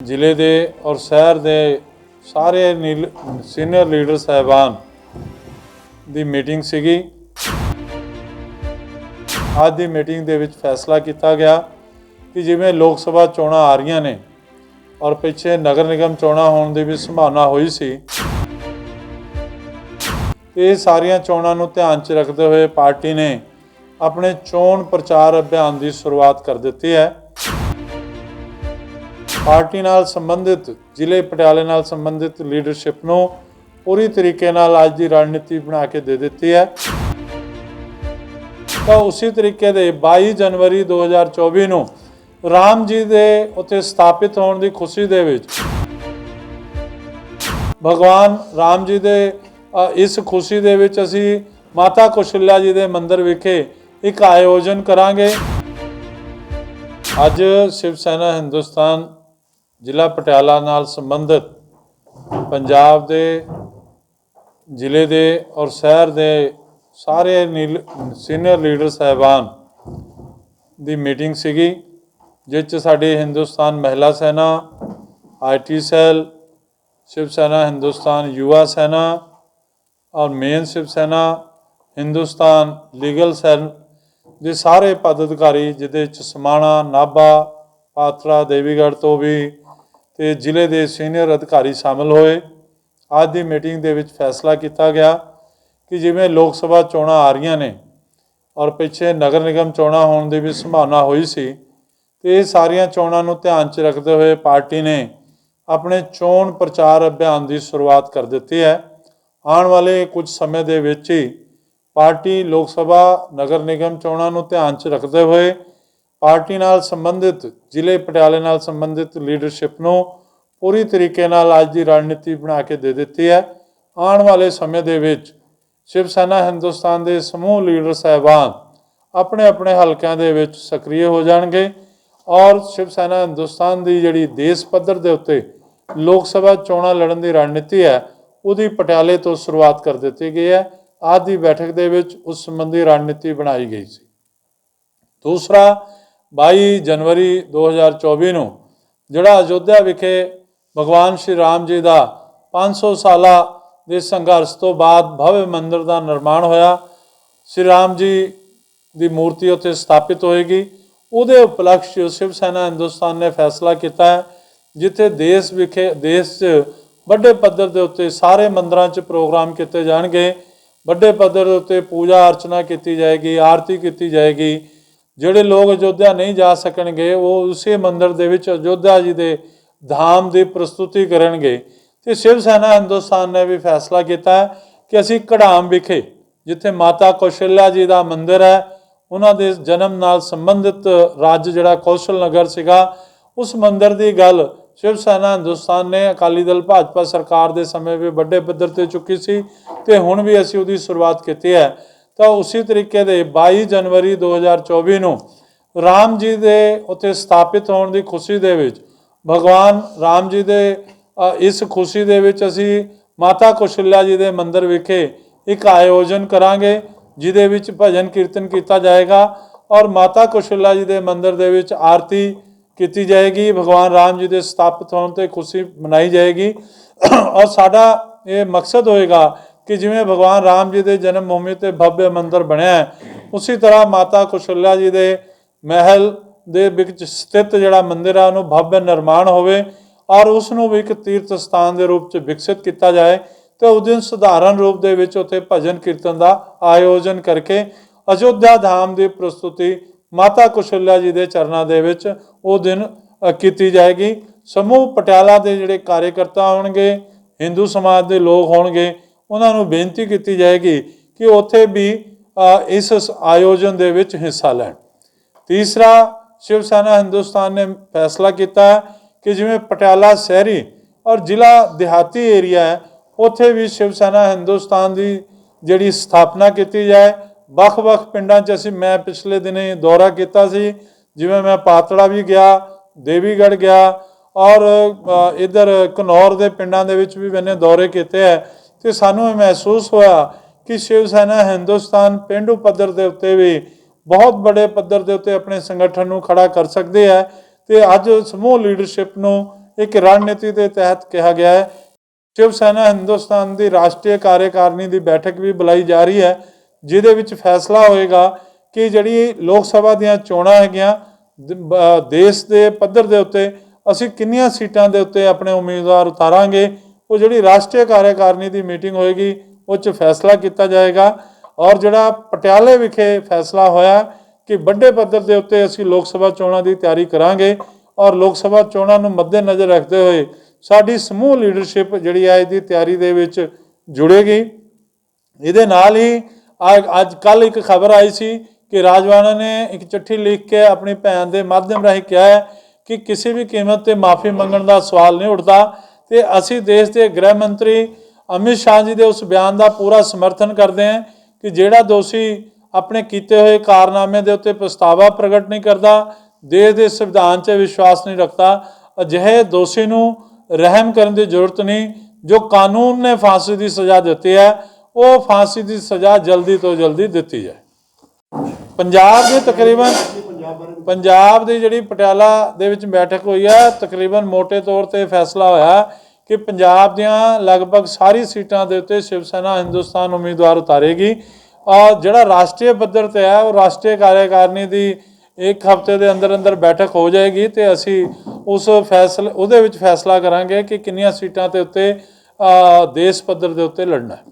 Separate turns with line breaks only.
ਜ਼ਿਲ੍ਹੇ ਦੇ ਔਰ ਸ਼ਹਿਰ ਦੇ ਸਾਰੇ ਨੀਲ- ਸੀਨੀਅਰ ਲੀਡਰ ਸਾਹਿਬਾਨ ਦੀ ਮੀਟਿੰਗ ਸੀਗੀ। ਅੱਜ ਦੀ ਮੀਟਿੰਗ ਦੇ ਵਿੱਚ ਫੈਸਲਾ ਕੀਤਾ ਗਿਆ ਕਿ ਜਿਵੇਂ ਲੋਕ ਸਭਾ ਚੋਣਾਂ ਆ ਰਹੀਆਂ ਨੇ ਔਰ ਪਿੱਛੇ ਨਗਰ ਨਿਗਮ ਚੋਣਾਂ ਹੋਣ ਦੀ ਵੀ ਸੰਭਾਵਨਾ ਹੋਈ ਸੀ ਇਹ ਸਾਰੀਆਂ ਚੋਣਾਂ ਨੂੰ ਧਿਆਨ 'ਚ ਰੱਖਦੇ ਹੋਏ ਪਾਰਟੀ ਨੇ ਆਪਣੇ ਚੋਣ ਪ੍ਰਚਾਰ ਅਭਿਆਨ ਦੀ ਸ਼ੁਰੂਆਤ ਕਰ ਦਿੱਤੀ ਹੈ। ਪਾਰਟੀ ਨਾਲ ਸੰਬੰਧਿਤ, ਜ਼ਿਲ੍ਹੇ ਪਟਿਆਲੇ ਨਾਲ ਸੰਬੰਧਿਤ ਲੀਡਰਸ਼ਿਪ ਨੂੰ ਪੂਰੀ ਤਰੀਕੇ ਨਾਲ ਅੱਜ ਦੀ ਰਣਨੀਤੀ ਬਣਾ ਕੇ ਦੇ ਦਿੱਤੀ ਹੈ। ਤਾਂ ਉਸੇ ਤਰੀਕੇ ਦੇ 22 ਜਨਵਰੀ 2024 ਨੂੰ ਰਾਮ ਜੀ ਦੇ ਉੱਤੇ ਸਥਾਪਿਤ ਹੋਣ ਦੀ ਖੁਸ਼ੀ ਦੇ ਵਿੱਚ ਭਗਵਾਨ ਰਾਮ ਜੀ ਦੇ ਇਸ ਖੁਸ਼ੀ ਦੇ ਵਿੱਚ ਅਸੀਂ ਮਾਤਾ ਕੁਸ਼ਲਿਆ ਜੀ ਦੇ ਮੰਦਿਰ ਵਿਖੇ ਇੱਕ ਆਯੋਜਨ ਕਰਾਂਗੇ। ਅੱਜ ਸ਼ਿਵ ਸੈਨਾ ਹਿੰਦੁਸਤਾਨ ਜ਼ਿਲ੍ਹਾ ਪਟਿਆਲਾ ਨਾਲ ਸੰਬੰਧਿਤ ਪੰਜਾਬ ਦੇ ਜ਼ਿਲ੍ਹੇ ਦੇ ਔਰ ਸ਼ਹਿਰ ਦੇ ਸਾਰੇ ਨੀਲ- ਸੀਨੀਅਰ ਲੀਡਰ ਸਾਹਿਬਾਨ ਦੀ ਮੀਟਿੰਗ ਸੀਗੀ, ਜਿਸ 'ਚ ਸਾਡੀ ਹਿੰਦੁਸਤਾਨ ਮਹਿਲਾ ਸੈਨਾ ਆਈਟੀ ਸੈੱਲ, ਸ਼ਿਵ ਸੈਨਾ, ਹਿੰਦੁਸਤਾਨ ਯੁਵਾ ਸੈਨਾ ਔਰ main Shiv Sena, Hindustan legal cell ਦੇ ਸਾਰੇ ਪਦ ਅਧਿਕਾਰੀ ਜਿਹਦੇ ਚ ਸਮਾਣਾ, ਨਾਭਾ, ਪਾਤਰਾ, ਦੇਵੀਗੜ੍ਹ ਤੋਂ ਵੀ ਤੇ ਜ਼ਿਲ੍ਹੇ ਦੇ ਸੀਨੀਅਰ ਅਧਿਕਾਰੀ ਸ਼ਾਮਲ ਹੋਏ। ਅੱਜ ਦੀ ਮੀਟਿੰਗ ਦੇ ਵਿੱਚ ਫੈਸਲਾ ਕੀਤਾ ਗਿਆ ਕਿ ਜਿਵੇਂ ਲੋਕ ਸਭਾ ਚੋਣਾਂ ਆ ਰਹੀਆਂ ਨੇ ਔਰ ਪਿੱਛੇ ਨਗਰ ਨਿਗਮ ਚੋਣਾਂ ਹੋਣ ਦੀ ਵੀ ਸੰਭਾਵਨਾ ਹੋਈ ਸੀ, ਤੇ ਇਹ ਸਾਰੀਆਂ ਚੋਣਾਂ ਨੂੰ ਧਿਆਨ 'ਚ ਰੱਖਦੇ ਹੋਏ ਪਾਰਟੀ ਨੇ ਆਪਣੇ ਚੋਣ ਪ੍ਰਚਾਰ ਅਭਿਆਨ ਦੀ ਸ਼ੁਰੂਆਤ ਕਰ ਦਿੱਤੀ ਹੈ। ਆਉਣ ਵਾਲੇ ਕੁਝ ਸਮੇਂ ਦੇ ਵਿੱਚ ਹੀ ਪਾਰਟੀ, ਲੋਕ ਸਭਾ, ਨਗਰ ਨਿਗਮ ਚੋਣਾਂ ਨੂੰ ਧਿਆਨ 'ਚ ਰੱਖਦੇ ਹੋਏ ਪਾਰਟੀ ਨਾਲ ਸੰਬੰਧਿਤ, ਜ਼ਿਲ੍ਹੇ ਪਟਿਆਲੇ ਨਾਲ ਸੰਬੰਧਿਤ ਲੀਡਰਸ਼ਿਪ ਨੂੰ ਪੂਰੀ ਤਰੀਕੇ ਨਾਲ ਅੱਜ ਦੀ ਰਣਨੀਤੀ ਬਣਾ ਕੇ ਦੇ ਦਿੱਤੀ ਹੈ। ਆਉਣ ਵਾਲੇ ਸਮੇਂ ਦੇ ਵਿੱਚ ਸ਼ਿਵ ਸੈਨਾ ਹਿੰਦੁਸਤਾਨ ਦੇ ਸਮੂਹ ਲੀਡਰ ਸਾਹਿਬਾਨ ਆਪਣੇ ਆਪਣੇ ਹਲਕਿਆਂ ਦੇ ਵਿੱਚ ਸਕਰੀਏ ਹੋ ਜਾਣਗੇ ਔਰ ਸ਼ਿਵ ਸੈਨਾ ਹਿੰਦੁਸਤਾਨ ਦੀ ਜਿਹੜੀ ਦੇਸ਼ ਪੱਧਰ ਦੇ ਉੱਤੇ ਲੋਕ ਸਭਾ ਚੋਣਾਂ ਲੜਨ ਦੀ ਰਣਨੀਤੀ ਹੈ, ਉਹਦੀ ਪਟਿਆਲੇ ਤੋਂ ਸ਼ੁਰੂਆਤ ਕਰ ਦਿੱਤੀ ਗਈ ਹੈ। ਅੱਜ ਦੀ ਬੈਠਕ ਦੇ ਵਿੱਚ ਉਸ ਸੰਬੰਧੀ ਰਣਨੀਤੀ ਬਣਾਈ ਗਈ ਸੀ। ਦੂਸਰਾ 22 ਜਨਵਰੀ 2024 ਨੂੰ, ਜਿਹੜਾ ਅਯੋਧਿਆ ਵਿਖੇ ਭਗਵਾਨ ਸ਼੍ਰੀ ਰਾਮ ਜੀ ਦਾ 500 ਸਾਲਾ ਦੇ ਸੰਘਰਸ਼ ਤੋਂ ਬਾਅਦ ਭਵਯ ਮੰਦਿਰ ਦਾ ਨਿਰਮਾਣ ਹੋਇਆ, ਸ਼੍ਰੀ ਰਾਮ ਜੀ ਦੀ ਮੂਰਤੀ ਉੱਥੇ ਸਥਾਪਿਤ ਹੋਏਗੀ। ਉਹਦੇ ਉਪਲਕਸ਼ ਸ਼ਿਵ ਸੈਨਾ ਹਿੰਦੁਸਤਾਨ ਨੇ ਫੈਸਲਾ ਕੀਤਾ ਹੈ, ਜਿੱਥੇ ਦੇਸ਼ ਵਿਖੇ, ਦੇਸ਼ 'ਚ ਵੱਡੇ ਪੱਧਰ ਦੇ ਉੱਤੇ ਸਾਰੇ ਮੰਦਰਾਂ 'ਚ ਪ੍ਰੋਗਰਾਮ ਕੀਤੇ ਜਾਣਗੇ। ਵੱਡੇ ਪੱਧਰ ਦੇ ਉੱਤੇ ਪੂਜਾ ਅਰਚਨਾ ਕੀਤੀ ਜਾਏਗੀ, ਆਰਤੀ ਕੀਤੀ ਜਾਏਗੀ। ਜਿਹੜੇ ਲੋਕ ਅਯੋਧਿਆ ਨਹੀਂ ਜਾ ਸਕਣਗੇ, ਉਹ ਉਸੇ ਮੰਦਰ ਦੇ ਵਿੱਚ ਅਯੋਧਿਆ ਜੀ ਦੇ ਧਾਮ ਦੀ ਪ੍ਰਸਤੁਤੀ ਕਰਨਗੇ। ਤੇ ਸ਼ਿਵ ਸੈਨਾ ਹਿੰਦੁਸਤਾਨ ਨੇ ਵੀ ਫੈਸਲਾ ਕੀਤਾ ਕਿ ਅਸੀਂ ਕੜਾਮ ਵਿਖੇ, ਜਿੱਥੇ ਮਾਤਾ ਕੌਸ਼ਲਿਆ ਜੀ ਦਾ ਮੰਦਿਰ ਹੈ, ਉਹਨਾਂ ਦੇ ਜਨਮ ਨਾਲ ਸੰਬੰਧਿਤ ਰਾਜ ਜਿਹੜਾ ਕੌਸ਼ਲ ਨਗਰ ਸੀਗਾ, ਉਸ ਮੰਦਿਰ ਦੀ ਗੱਲ ਸ਼ਿਵ ਸੈਨਾ ਹਿੰਦੁਸਤਾਨ ਨੇ ਅਕਾਲੀ ਦਲ ਭਾਜਪਾ ਸਰਕਾਰ ਦੇ ਸਮੇਂ ਵੀ ਵੱਡੇ ਪੱਧਰ ਤੇ ਚੁੱਕੀ ਸੀ, ਤੇ ਹੁਣ ਵੀ ਅਸੀਂ ਉਹਦੀ ਸ਼ੁਰੂਆਤ ਕੀਤੀ ਹੈ। ਤਾਂ ਉਸੇ ਤਰੀਕੇ ਦੇ 22 ਜਨਵਰੀ 2024 ਨੂੰ ਰਾਮ ਜੀ ਦੇ ਉੱਥੇ ਸਥਾਪਿਤ ਹੋਣ ਦੀ ਖੁਸ਼ੀ ਦੇ ਵਿੱਚ ਭਗਵਾਨ ਰਾਮ ਜੀ ਦੇ ਇਸ ਖੁਸ਼ੀ ਦੇ ਵਿੱਚ ਅਸੀਂ ਮਾਤਾ ਕੁਸ਼ਲਿਆ ਜੀ ਦੇ ਮੰਦਿਰ ਵਿਖੇ ਇੱਕ ਆਯੋਜਨ ਕਰਾਂਗੇ, ਜਿਹਦੇ ਵਿੱਚ ਭਜਨ ਕੀਰਤਨ ਕੀਤਾ ਜਾਏਗਾ ਔਰ ਮਾਤਾ ਕੁਸ਼ਲਿਆ ਜੀ ਦੇ ਮੰਦਿਰ ਦੇ ਵਿੱਚ ਆਰਤੀ ਕੀਤੀ ਜਾਏਗੀ, ਭਗਵਾਨ ਰਾਮ ਜੀ ਦੇ ਸਥਾਪਿਤ ਹੋਣ ਤੇ ਖੁਸ਼ੀ ਮਨਾਈ ਜਾਏਗੀ। ਔਰ ਸਾਡਾ ਇਹ ਮਕਸਦ ਹੋਏਗਾ ਕਿ ਜਿਵੇਂ ਭਗਵਾਨ ਰਾਮ ਜੀ ਦੇ ਜਨਮ ਭੂਮੀ ਤੇ ਭਵਯ ਮੰਦਿਰ ਬਣਿਆ ਹੈ, ਉਸੇ ਤਰ੍ਹਾਂ ਮਾਤਾ ਕੁਸ਼ਲਿਆ ਜੀ ਦੇ ਮਹਿਲ ਦੇ ਵਿੱਚ ਸਥਿਤ ਜਿਹੜਾ ਮੰਦਿਰ ਹੈ, ਉਹਨੂੰ ਭਵਯ ਨਿਰਮਾਣ ਹੋਵੇ ਔਰ ਉਸ ਨੂੰ ਵੀ ਇੱਕ ਤੀਰਥ ਸਥਾਨ ਦੇ ਰੂਪ ਚ ਵਿਕਸਿਤ ਕੀਤਾ ਜਾਏ ਤੇ ਉਸ ਦਿਨ ਸਧਾਰਨ ਰੂਪ ਦੇ ਵਿੱਚ ਉੱਥੇ ਭਜਨ ਕੀਰਤਨ ਦਾ ਆਯੋਜਨ ਕਰਕੇ ਅਯੋਧਿਆ ਧਾਮ ਦੀ ਪ੍ਰਸਤੁਤੀ ਮਾਤਾ ਕੁਸ਼ਲਿਆ ਜੀ ਦੇ ਚਰਨਾਂ ਦੇ ਵਿੱਚ ਉਹ ਦਿਨ ਕੀਤੀ ਜਾਏਗੀ। ਸਮੂਹ ਪਟਿਆਲਾ ਦੇ ਜਿਹੜੇ ਕਾਰਜਕਰਤਾ ਹੋਣਗੇ, ਹਿੰਦੂ ਸਮਾਜ ਦੇ ਲੋਕ ਹੋਣਗੇ ਉਹਨਾਂ ਨੂੰ ਬੇਨਤੀ ਕੀਤੀ ਜਾਏਗੀ ਕਿ ਉੱਥੇ ਵੀ ਇਸ ਆਯੋਜਨ ਦੇ ਵਿੱਚ ਹਿੱਸਾ ਲੈਣ। ਤੀਸਰਾ ਸ਼ਿਵ ਸੈਨਾ ਹਿੰਦੁਸਤਾਨ ਨੇ ਫੈਸਲਾ ਕੀਤਾ ਕਿ ਜਿਵੇਂ ਪਟਿਆਲਾ ਸ਼ਹਿਰੀ ਔਰ ਜ਼ਿਲ੍ਹਾ ਦਿਹਾਤੀ ਏਰੀਆ ਹੈ ਉੱਥੇ ਵੀ ਸ਼ਿਵ ਸੈਨਾ ਹਿੰਦੁਸਤਾਨ ਦੀ ਜਿਹੜੀ ਸਥਾਪਨਾ ਕੀਤੀ ਜਾਏ। ਵੱਖ-ਵੱਖ ਪਿੰਡਾਂ 'ਚ ਅਸੀਂ ਮੈਂ ਪਿਛਲੇ ਦਿਨੇ ਦੌਰਾ ਕੀਤਾ ਸੀ ਜਿਵੇਂ ਮੈਂ ਪਾਤੜਾ ਵੀ ਗਿਆ ਦੇਵੀਗੜ੍ਹ ਗਿਆ ਔਰ ਅ, ਇੱਧਰ ਘਨੌਰ ਦੇ ਪਿੰਡਾਂ ਦੇ ਵਿੱਚ ਵੀ ਮੈਨੇ ਦੌਰੇ ਕੀਤੇ ਹੈ। ਤੇ ਸਾਨੂੰ ਇਹ ਮਹਿਸੂਸ ਹੋਇਆ ਕਿ ਸ਼ਿਵ ਸੈਨਾ ਹਿੰਦੁਸਤਾਨ ਪਿੰਡੂ ਪੱਧਰ ਦੇ ਉੱਤੇ ਵੀ ਬਹੁਤ ਬੜੇ ਪੱਧਰ ਦੇ ਉੱਤੇ ਆਪਣੇ ਸੰਗਠਨ ਨੂੰ ਖੜਾ ਕਰ ਸਕਦੇ ਹੈ ਤੇ ਅੱਜ ਸਮੂਹ ਲੀਡਰਸ਼ਿਪ ਨੂੰ ਇੱਕ ਰਣਨੀਤੀ ਦੇ ਤਹਿਤ ਕਿਹਾ ਗਿਆ ਹੈ। ਸ਼ਿਵ ਸੈਨਾ ਹਿੰਦੁਸਤਾਨ ਦੀ ਰਾਸ਼ਟਰੀ ਕਾਰਜਕਾਰਨੀ ਦੀ ਬੈਠਕ ਵੀ ਬੁਲਾਈ ਜਾ ਰਹੀ ਹੈ, ਜਿਹਦੇ ਵਿੱਚ ਫੈਸਲਾ ਹੋਏਗਾ ਕਿ ਜਿਹੜੀ ਲੋਕ ਸਭਾ ਦੀਆਂ ਚੋਣਾਂ ਹੈਗੀਆਂ ਦੇਸ਼ ਦੇ ਪੱਧਰ ਦੇ ਉੱਤੇ ਅਸੀਂ ਕਿੰਨੀਆਂ ਸੀਟਾਂ ਦੇ ਉੱਤੇ ਆਪਣੇ ਉਮੀਦਵਾਰ ਉਤਾਰਾਂਗੇ ਉਹ ਜਿਹੜੀ ਰਾਸ਼ਟਰੀ ਕਾਰਜਕਾਰਨੀ ਦੀ ਮੀਟਿੰਗ ਹੋਏਗੀ, ਉਹ 'ਚ ਫੈਸਲਾ ਕੀਤਾ ਜਾਏਗਾ। ਔਰ ਜਿਹੜਾ ਪਟਿਆਲੇ ਵਿਖੇ ਫੈਸਲਾ ਹੋਇਆ ਕਿ ਵੱਡੇ ਪੱਧਰ ਦੇ ਉੱਤੇ ਅਸੀਂ ਲੋਕ ਸਭਾ ਚੋਣਾਂ ਦੀ ਤਿਆਰੀ ਕਰਾਂਗੇ ਔਰ ਲੋਕ ਸਭਾ ਚੋਣਾਂ ਨੂੰ ਮੱਦੇਨਜ਼ਰ ਰੱਖਦੇ ਹੋਏ ਸਾਡੀ ਸਮੂਹ ਲੀਡਰਸ਼ਿਪ ਜਿਹੜੀ ਹੈ ਇਹਦੀ ਤਿਆਰੀ ਦੇ ਵਿੱਚ ਜੁੜੇਗੀ। ਇਹਦੇ ਨਾਲ ਹੀ ਅੱਜ- ਅੱਜ ਕੱਲ ਇੱਕ ਖਬਰ ਆਈ ਸੀ ਕਿ ਰਾਜਵਾਨਾ ਨੇ ਇੱਕ ਚਿੱਠੀ ਲਿਖ ਕੇ ਆਪਣੀ ਭੈਣ ਦੇ ਮਾਧਿਅਮ ਰਾਹੀਂ ਕਿਹਾ ਹੈ ਕਿ ਕਿਸੇ ਵੀ ਕੀਮਤ ਤੇ ਮਾਫੀ ਮੰਗਣ ਦਾ ਸਵਾਲ ਨਹੀਂ ਉੱਠਦਾ। ਤੇ ਅਸੀਂ ਦੇਸ਼ ਦੇ ਗ੍ਰਹਿ ਮੰਤਰੀ ਅਮਿਤ ਸ਼ਾਹ ਜੀ ਦੇ ਉਸ ਬਿਆਨ ਦਾ ਪੂਰਾ ਸਮਰਥਨ ਕਰਦੇ ਹਾਂ ਕਿ ਜਿਹੜਾ ਦੋਸ਼ੀ ਆਪਣੇ ਕੀਤੇ ਹੋਏ ਕਾਰਨਾਮੇ ਦੇ ਉੱਤੇ ਪਛਤਾਵਾ ਪ੍ਰਗਟ ਨਹੀਂ ਕਰਦਾ, ਦੇਸ਼ ਦੇ ਸੰਵਿਧਾਨ 'ਚ ਵਿਸ਼ਵਾਸ ਨਹੀਂ ਰੱਖਦਾ, ਅਜਿਹੇ ਦੋਸ਼ੀ ਨੂੰ ਰਹਿਮ ਕਰਨ ਦੀ ਜ਼ਰੂਰਤ ਨਹੀਂ, ਜੋ ਕਾਨੂੰਨ ਨੇ ਫਾਂਸੀ ਦੀ ਸਜ਼ਾ ਦਿੱਤੀ ਹੈ, ਉਹ ਫਾਂਸੀ ਦੀ ਸਜ਼ਾ ਜਲਦੀ ਤੋਂ ਜਲਦੀ ਦਿੱਤੀ ਜਾਏ। ਪੰਜਾਬ ਦੇ ਤਕਰੀਬਨ ਪੰਜਾਬ ਦੀ ਜਿਹੜੀ ਪਟਿਆਲਾ ਦੇ ਵਿੱਚ ਬੈਠਕ ਹੋਈ ਹੈ ਤਕਰੀਬਨ ਮੋٹے ਤੌਰ ਤੇ ਫੈਸਲਾ ਹੋਇਆ ਕਿ ਪੰਜਾਬ ਦੀਆਂ ਲਗਭਗ ਸਾਰੀ ਸੀਟਾਂ ਦੇ ਉੱਤੇ ਸ਼ਿਵ ਸੈਨਾ ਹਿੰਦੁਸਤਾਨ ਉਮੀਦਵਾਰ ਉਤਾਰੇਗੀ। ਔਰ ਜਿਹੜਾ ਰਾਸ਼ਟਰੀ ਪੱਧਰ ਤੇ ਹੈ ਉਹ ਰਾਸ਼ਟਰੀ ਕਾਰਜਕਾਰਨੀ ਦੀ ਇੱਕ ਹਫ਼ਤੇ ਦੇ ਅੰਦਰ ਅੰਦਰ ਬੈਠਕ ਹੋ ਜਾਏਗੀ ਤੇ ਅਸੀਂ ਉਸ ਫੈਸਲੇ, ਉਹਦੇ ਵਿੱਚ ਫੈਸਲਾ ਕਰਾਂਗੇ ਕਿ ਕਿੰਨੀਆਂ ਸੀਟਾਂ ਤੇ ਉੱਤੇ ਦੇਸ਼ ਪੱਧਰ ਦੇ ਉੱਤੇ ਲੜਨਾ ਹੈ।